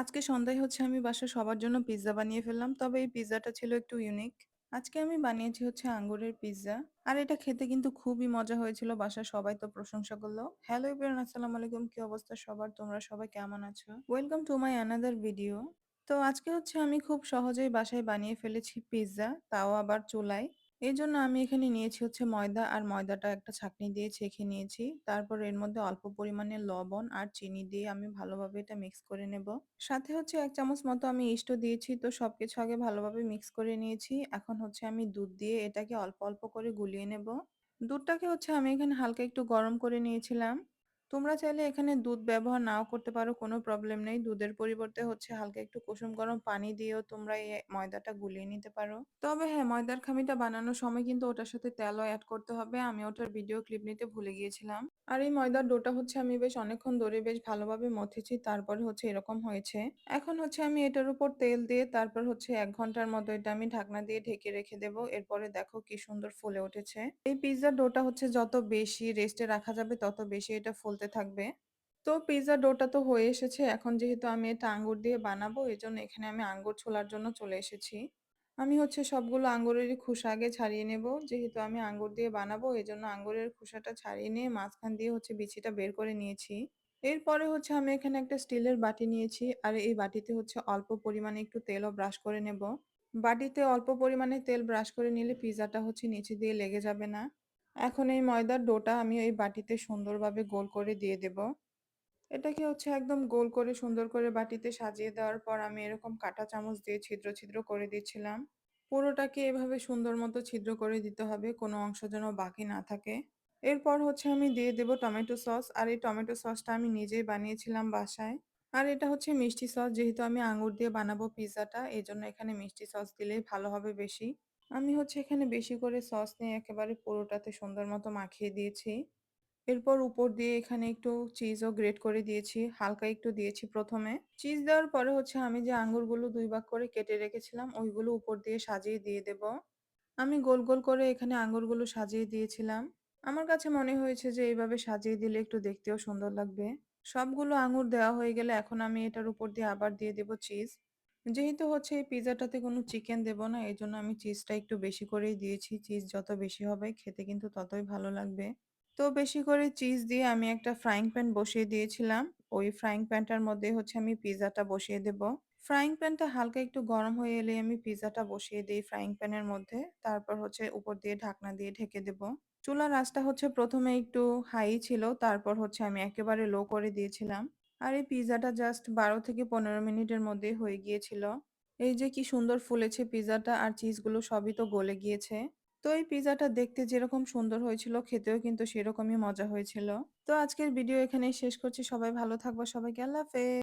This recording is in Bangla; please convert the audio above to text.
আজকে সন্ধ্যায় হচ্ছে আমি বাসা সবার জন্য পিৎজা বানিয়ে ফেললাম। তবে এই পিৎজাটা ছিল একটু ইউনিক। আজকে আমি বানিয়েছি হচ্ছে আঙ্গুরের পিৎজা। আর এটা খেতে কিন্তু খুবই মজা হয়েছিল। বাসার সবাই তো প্রশংসা করল হ্যালো এভরিওয়ান আসসালামু আলাইকুম। কি অবস্থা সবার? তোমরা সবাই কেমন আছো? Welcome to my another video. তো আজকে হচ্ছে আমি খুব সহজেই বাসায় বানিয়ে ফেলেছি পিৎজা, তাও আবার চুলায়। এজন্য আমি এখানে নিয়েছি হচ্ছে ময়দা আর ময়দাটা একটা ছাঁকনি দিয়ে ছেঁকে নিয়েছি। তারপর এর মধ্যে অল্প পরিমাণে লবণ আর চিনি দিয়ে আমি ভালোভাবে এটা মিক্স করে নেব। সাথে হচ্ছে এক চামচ মতো আমি ইস্টও দিয়েছি। তো সবকিছু আগে ভালোভাবে মিক্স করে নিয়েছি। এখন হচ্ছে আমি দুধ দিয়ে এটাকে অল্প, অল্প করে গুলিয়ে নেব। দুধটাকে হচ্ছে আমি এখানে হালকা একটু গরম করে নিয়েছিলাম। তোমরা চাইলে এখানে দুধ ব্যবহার নাও করতে পারো, কোনো প্রবলেম নেই। দুধের পরিবর্তে হচ্ছে হালকা একটু কুসুম গরম পানি দিয়েও তোমরা এই ময়দাটা গুলিয়ে নিতে পারো। তবে হ্যাঁ, ময়দার খামিটা বানানোর সময় কিন্তু ওটার সাথে তেলও এড করতে হবে। আমি ওটার ভিডিও ক্লিপ নিতে ভুলে গিয়েছিলাম। আর এই ময়দার ডোটা হচ্ছে আমি বেশ অনেকক্ষণ ধরে বেশ ভালোভাবে মথেছি। তারপরে হচ্ছে এরকম হয়েছে। এখন হচ্ছে আমি এটার উপর তেল দিয়ে তারপর হচ্ছে এক ঘণ্টার মতো এটা আমি ঢাকনা দিয়ে ঢেকে রেখে দেব। এরপরে দেখো কি সুন্দর ফুলে উঠেছে। এই পিজ্জার ডোটা হচ্ছে যত বেশি রেস্টে রাখা যাবে তত বেশি এটা ফুলতে থাকবে। তো পিজ্জার ডোটা তো হয়ে এসেছে। এখন যেহেতু আমি এটা আঙ্গুর দিয়ে বানাবো এই জন্য এখানে আমি আঙ্গুর ছোলার জন্য চলে এসেছি। আমি হচ্ছে সবগুলো আঙ্গুরেরই খোসা আগে ছাড়িয়ে নেব। যেহেতু আমি আঙ্গুর দিয়ে বানাবো এই জন্য আঙ্গুরের খোসাটা ছাড়িয়ে নিয়ে মাঝখান দিয়ে হচ্ছে বিচিটা বের করে নিয়েছি। এরপরে হচ্ছে আমি এখানে একটা স্টিলের বাটি নিয়েছি। আর এই বাটিতে হচ্ছে অল্প পরিমাণে একটু তেলও ব্রাশ করে নেব। বাটিতে অল্প পরিমাণে তেল ব্রাশ করে নিলে পিজ্জাটা হচ্ছে নিচে দিয়ে লেগে যাবে না। এখন এই ময়দার ডোটা আমি এই বাটিতে সুন্দরভাবে গোল করে দিয়ে দেব। এটাকে হচ্ছে একদম গোল করে সুন্দর করে বাটিতে সাজিয়ে দেওয়ার পর আমি এরকম কাঁটা চামচ দিয়ে ছিদ্র, ছিদ্র করে দিচ্ছিলাম। পুরোটাকে এভাবে সুন্দর মতো ছিদ্র করে দিতে হবে, কোনো অংশ যেন বাকি না থাকে। এরপর হচ্ছে আমি দিয়ে দেব টমেটো সস। আর এই টমেটো সসটা আমি নিজেই বানিয়েছিলাম বাসায়। আর এটা হচ্ছে মিষ্টি সস যেহেতু আমি আঙুর দিয়ে বানাবো পিজ্জাটা এজন্য এখানে মিষ্টি সস দিলেই ভালো হবে বেশি। আমি হচ্ছে এখানে বেশি করে সস নিয়ে একেবারে পুরোটাতে সুন্দর মতো মাখিয়ে দিয়েছি। এরপর উপর দিয়ে এখানে একটু চিজও গ্রেট করে দিয়েছি। হালকা একটু দিয়েছি প্রথমে চিজ দেওয়ার পরে হচ্ছে আমি যে আঙ্গুরগুলো দুই ভাগ করে কেটে রেখেছিলাম ওইগুলো উপর দিয়ে সাজিয়ে দিয়ে দেব। আমি গোল, গোল করে এখানে আঙ্গুরগুলো সাজিয়ে দিয়েছিলাম। আমার কাছে মনে হয়েছে যে এইভাবে সাজিয়ে দিলে একটু দেখতেও সুন্দর লাগবে। সবগুলো আঙ্গুর দেওয়া হয়ে গেলে এখন আমি এটার উপর দিয়ে আবার দিয়ে দেব চিজ। যেহেতু হচ্ছে এই পিজ্জাটাতে কোনো চিকেন দেব না এই জন্য আমি চিজটা একটু বেশি করেই দিয়েছি। চিজ যত বেশি হবে খেতে কিন্তু ততই ভালো লাগবে। তো বেশি করে চিজ দিয়ে আমি একটা ফ্রাইং প্যান বসিয়ে দিয়েছিলাম। ওই ফ্রাইং প্যানটার মধ্যে হচ্ছে আমি পিজ্জাটা বসিয়ে দেব। ফ্রাইং প্যানটা হালকা একটু গরম হয়ে এলে আমি পিজ্জাটা বসিয়ে দিই ফ্রাইং প্যানের মধ্যে। তারপর হচ্ছে উপর দিয়ে ঢাকনা দিয়ে ঢেকে দেব। চুলার আঁচটা হচ্ছে প্রথমে একটু হাই ছিল, তারপর হচ্ছে আমি একেবারে লো করে দিয়েছিলাম। আর এই পিজাটা জাস্ট ১২ থেকে ১৫ মিনিটের মধ্যে হয়ে গিয়েছিল। এই যে কি সুন্দর ফুলেছে পিজাটা আর চিজগুলো সবই তো গলে গিয়েছে। তো এই পিজাটা দেখতে যেরকম সুন্দর হয়েছিল, খেতেও কিন্তু সেরকমই মজা হয়েছিল। তো আজকের ভিডিও এখানেই শেষ করছি। সবাই ভালো থাকব, সবাইকে আল্লাহ হাফেজ।